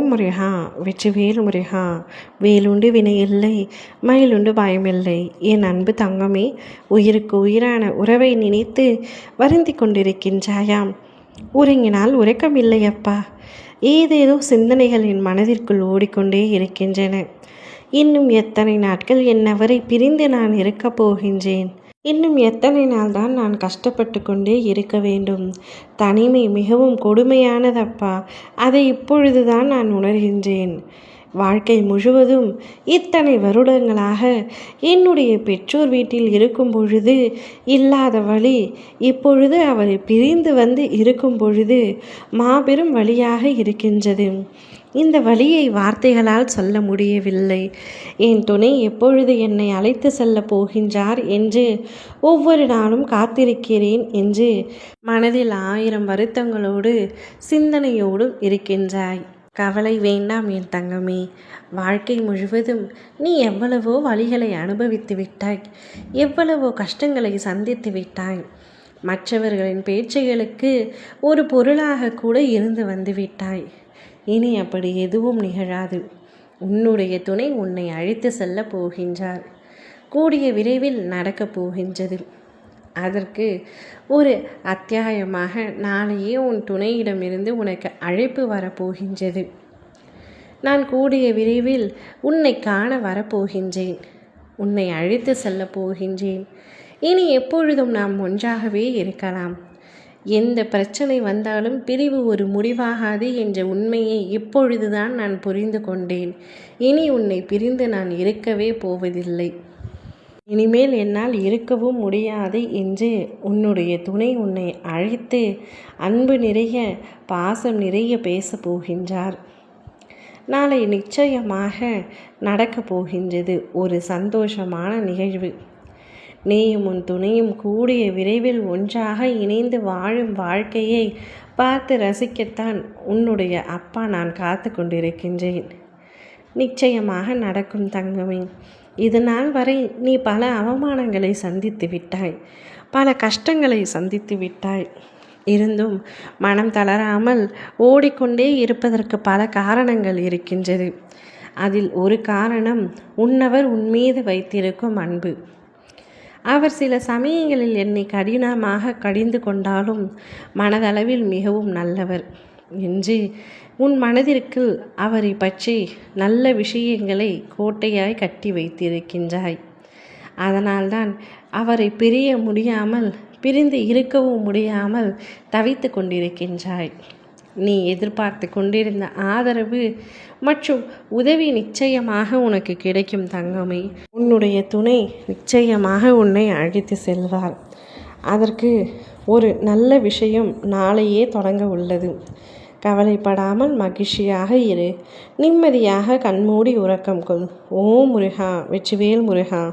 ஓம் முருகா வெற்றிவேல் முருகா வேலுண்டு வினை இல்லை மயிலுண்டு பயமில்லை என் அன்பு தங்கமே உயிருக்கு உயிரான உறவை நினைத்து வருந்தி கொண்டிருக்கின்றாயாம். உறங்கினால் உறக்கமில்லையப்பா. ஏதேதோ சிந்தனைகள் என் மனதிற்குள் ஓடிக்கொண்டே இருக்கின்றன. இன்னும் எத்தனை நாட்கள் என் அவரை பிரிந்து நான் இருக்கப் போகின்றேன்? இன்னும் எத்தனை நாள் தான் நான் கஷ்டப்பட்டு கொண்டே இருக்க வேண்டும்? தனிமை மிகவும் கொடுமையானதப்பா. அதை இப்பொழுதுதான் நான் உணர்கின்றேன். வாழ்க்கை முழுவதும் இத்தனை வருடங்களாக என்னுடைய பெற்றோர் வீட்டில் இருக்கும் பொழுது இல்லாத வழி இப்பொழுது அவரை பிரிந்து வந்து இருக்கும் பொழுது மாபெரும் வழியாக இருக்கின்றது. இந்த வழியை வார்த்தைகளால் சொல்ல முடியவில்லை. என் துணை எப்பொழுது என்னை அழைத்து செல்ல போகின்றார் என்று ஒவ்வொரு நாளும் காத்திருக்கிறேன் என்று மனதில் ஆயிரம் வருத்தங்களோடு சிந்தனையோடும் இருக்கின்றாய். கவலை வேண்டாம் என் தங்கமே. வாழ்க்கை முழுவதும் நீ எவ்வளவோ வழிகளை அனுபவித்து விட்டாய். எவ்வளவோ கஷ்டங்களை சந்தித்து விட்டாய். மற்றவர்களின் பேச்சுகளுக்கு ஒரு பொருளாக கூட இருந்து வந்து விட்டாய். இனி அப்படி எதுவும் நிகழாது. உன்னுடைய துணை உன்னை அழைத்து செல்ல போகின்றார். கூடிய விரைவில் நடக்கப் போகின்றது. அதற்கு ஒரு அத்தியாயமாக நாளையே உன் துணையிடமிருந்து உனக்கு அழைப்பு வரப்போகின்றது. நான் கூடிய விரைவில் உன்னை காண வரப்போகின்றேன். உன்னை அழைத்து செல்லப் போகின்றேன். இனி எப்பொழுதும் நாம் ஒன்றாகவே இருக்கலாம். எந்த பிரச்சனை வந்தாலும் பிரிவு ஒரு முடிவாகாது என்ற உண்மையை இப்பொழுதுதான் நான் புரிந்து கொண்டேன். இனி உன்னை பிரிந்து நான் இருக்கவே போவதில்லை. இனிமேல் என்னால் இருக்கவும் முடியாது என்று உன்னுடைய துணை உன்னை அழைத்து அன்பு நிறைய பாசம் நிறைய பேசப் போகின்றார். நாளை நிச்சயமாக நடக்கப் போகின்றது ஒரு சந்தோஷமான நிகழ்வு. நீயும் உன் துணையும் கூடிய விரைவில் ஒன்றாக இணைந்து வாழும் வாழ்க்கையை பார்த்து ரசிக்கத்தான் உன்னுடைய அப்பா நான் காத்து கொண்டிருக்கின்றேன். நிச்சயமாக நடக்கும் தங்கமே. இது நாள் வரை நீ பல அவமானங்களை சந்தித்து விட்டாய். பல கஷ்டங்களை சந்தித்து விட்டாய். இருந்தும் மனம் தளராமல் ஓடிக்கொண்டே இருப்பதற்கு பல காரணங்கள் இருக்கின்றது. அதில் ஒரு காரணம் உன்னவர் உன்மீது வைத்திருக்கும் அன்பு. அவர் சில சமயங்களில் என்னை கடினமாக கடிந்து கொண்டாலும் மனதளவில் மிகவும் நல்லவர். என்று உன் மனதிற்கு அவரை பற்றி நல்ல விஷயங்களை கோட்டையாய் கட்டி வைத்திருக்கின்றாய். அதனால்தான் அவரை பிரிய முடியாமல் பிரிந்து இருக்கவும் முடியாமல் தவித்து கொண்டிருக்கின்றாய். நீ எதிர்பார்த்து கொண்டிருந்த ஆதரவு மற்றும் உதவி நிச்சயமாக உனக்கு கிடைக்கும் தங்கமே. உன்னுடைய துணை நிச்சயமாக உன்னை அழைத்து செல்வார். அதற்கு ஒரு நல்ல விஷயம் நாளையே தொடங்க உள்ளது. கவலைப்படாமல் மகிழ்ச்சியாக இரு. நிம்மதியாக கண்மூடி உறக்கம் கொள். ஓ முருகா வெற்றிவேல் முருகா.